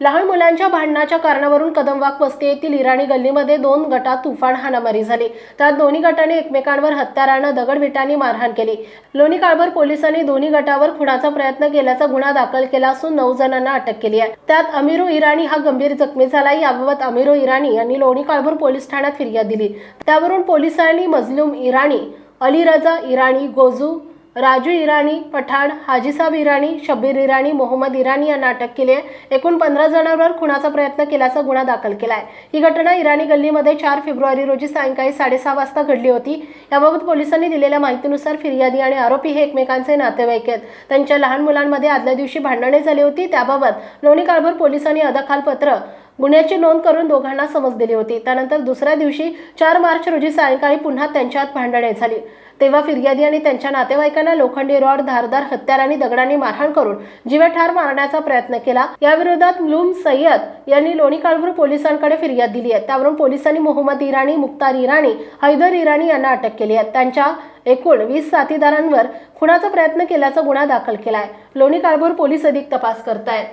लहान मुलांच्या भांडणाच्या कारणावरून कदमवाक वस्ती येथील इराणी गल्लीमध्ये दोन गटात तुफान हाणामारी झाली. त्यात दोन्ही गटाने एकमेकांवर हत्यारानं दगडविटांनी मारहाण केली. लोणी काळभर पोलिसांनी दोन्ही गटावर खुनाचा प्रयत्न केल्याचा गुन्हा दाखल केला असून नऊ जणांना अटक केली आहे. त्यात अमिरू इराणी हा गंभीर जखमी झाला याबाबत अमिरू इराणी यांनी लोणी काळभर पोलीस ठाण्यात फिर्याद दिली. त्यावरून पोलिसांनी मजलूम इराणी अली रजा इराणी गोजू राजू इराणी पठाण हाजीसाब इराणी शब्बीर इराणी मोहम्मद इराणी यांना अटक केली. आहे एकूण पंधरा जणांवर खुनाचा प्रयत्न केल्याचा गुन्हा दाखल केला आहे ही घटना इराणी गल्लीमध्ये चार फेब्रुवारी रोजी सायंकाळी साडेसहा वाजता घडली होती. याबाबत पोलिसांनी दिलेल्या माहितीनुसार फिर्यादी आणि आरोपी हे एकमेकांचे नातेवाईक आहेत. त्यांच्या लहान मुलांमध्ये आदल्या दिवशी भांडणे झाली होती. त्याबाबत लोणी काळभर पोलिसांनी अदखालपत्र गुन्ह्याची नोंद करून दोघांना समज दिली होती. त्यानंतर दुसऱ्या दिवशी चार मार्च रोजी सायंकाळी पुन्हा त्यांच्यात भांडणे झाली. तेव्हा फिर्यादी आणि त्यांच्या नातेवाईकांना लोखंडी रॉड धारदार हत्यार आणि दगडांनी मारहाण करून जीवेठार मारण्याचा प्रयत्न केला. याविरोधात मुलूम सय्यद यांनी लोणी काळभूर पोलिसांकडे फिर्याद दिली आहे. त्यावरून पोलिसांनी मोहम्मद इराणी मुक्तार इराणी हैदर इराणी यांना अटक केली आहे. त्यांच्या एकूण वीस साथीदारांवर खुनाचा प्रयत्न केल्याचा गुन्हा दाखल केला आहे. लोणी काळभूर पोलीस अधिक तपास करतायत.